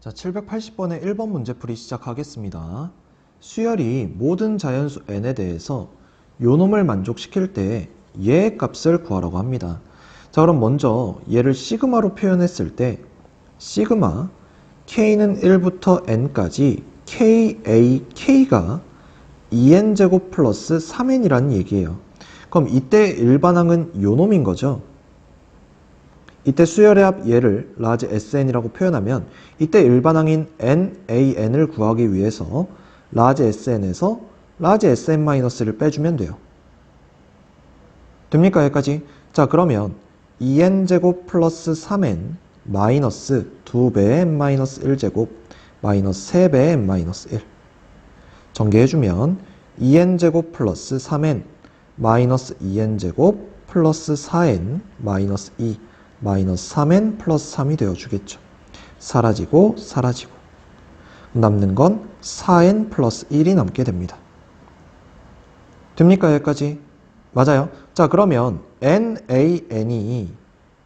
자, 780번의 1번 문제풀이 시작하겠습니다. 수열이 모든 자연수 n에 대해서 요놈을 만족시킬 때 얘의 값을 구하라고 합니다. 자, 그럼 먼저 얘를 시그마로 표현했을 때 시그마 k는 1부터 n까지 ka k가 2n제곱 플러스 3n이라는 얘기예요. 그럼 이때 일반항은 요놈인 거죠. 이때 수열의 합 얘를 라지 SN이라고 표현하면 이때 일반항인 NAN을 구하기 위해서 라지 SN에서 라지 SN-를 빼주면 돼요. 됩니까? 여기까지? 자 그러면 2n제곱 플러스 3n 마이너스 2배의 n-1제곱 마이너스 3배의 n-1 전개해주면 2n제곱 플러스 3n 마이너스 2n제곱 플러스 4n 마이너스 2 마이너스 3n 플러스 3이 되어주겠죠. 사라지고 사라지고 남는 건 4n 플러스 1이 남게 됩니다. 됩니까 여기까지? 맞아요. 자 그러면 nan이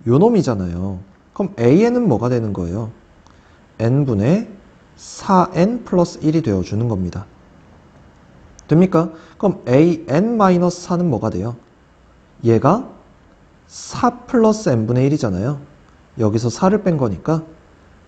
요놈이잖아요. 그럼 an은 뭐가 되는 거예요? n분의 4n 플러스 1이 되어주는 겁니다. 됩니까? 그럼 an-4는 뭐가 돼요? 얘가 4 플러스 n분의 1이잖아요. 여기서 4를 뺀 거니까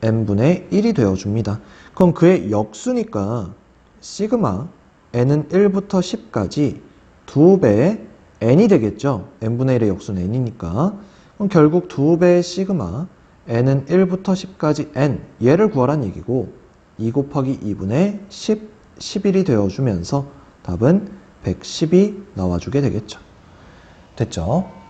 n분의 1이 되어줍니다. 그럼 그의 역수니까 시그마 n은 1부터 10까지 2배의 n이 되겠죠. n분의 1의 역수는 n이니까. 그럼 결국 2배의 시그마 n은 1부터 10까지 n 얘를 구하란 얘기고 2 곱하기 2분의 10, 11이 되어주면서 답은 110이 나와주게 되겠죠. 됐죠?